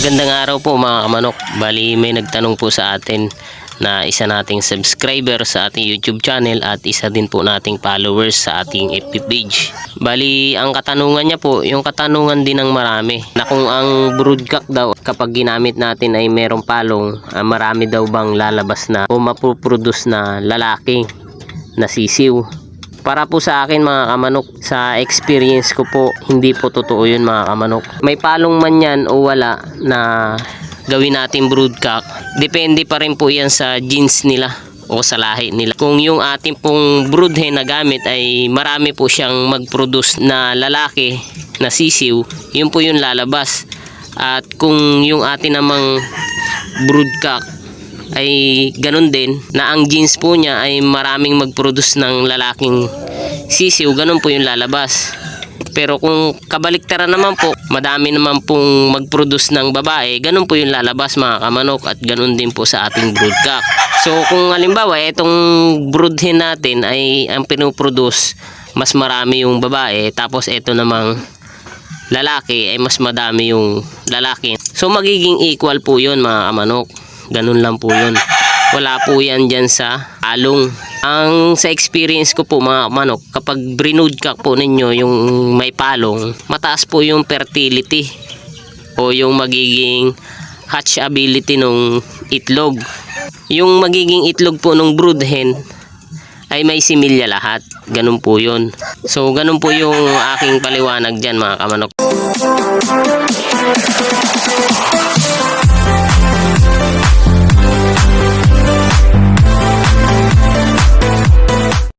Magandang araw po mga kamanok. Bali may nagtanong po sa atin na isa nating subscriber sa ating YouTube channel at isa din po nating followers sa ating FB page. Bali ang katanungan niya po, yung katanungan din ng marami na kung ang broodcock daw kapag ginamit natin ay merong palong, ah, marami daw bang lalabas na o mapuproduce na lalaki na sisiw. Para po sa akin mga kamanok, sa experience ko po, hindi po totoo yun mga kamanok. May palong man yan o wala na gawin natin broodcock, depende pa rin po yan sa genes nila o sa lahi nila. Kung yung ating pong brood hen na gamit ay marami po siyang mag-produce na lalaki na sisiw, yun po yung lalabas. At kung yung atin namang broodcock ay ganun din na ang genes po niya ay maraming mag-produce ng lalaking sisiw, ganun po yung lalabas. Pero kung kabaliktaran naman po, madami naman pong mag-produce ng babae, ganun po yung lalabas mga kamanok at ganun din po sa ating broodcock. So kung halimbawa itong brood hen natin ay ang pinoproduce mas marami yung babae tapos ito namang lalaki ay mas madami yung lalaki. So magiging equal po yun mga kamanok. Ganun lang po yun. Wala po yan dyan sa along. Ang sa experience ko po mga manok, kapag brinood ka po ninyo yung may palong, mataas po yung fertility o yung magiging hatchability ng itlog. Yung magiging itlog po ng brood hen ay may similya lahat. Ganun po yun. So, ganun po yung aking paliwanag dyan mga kamanok.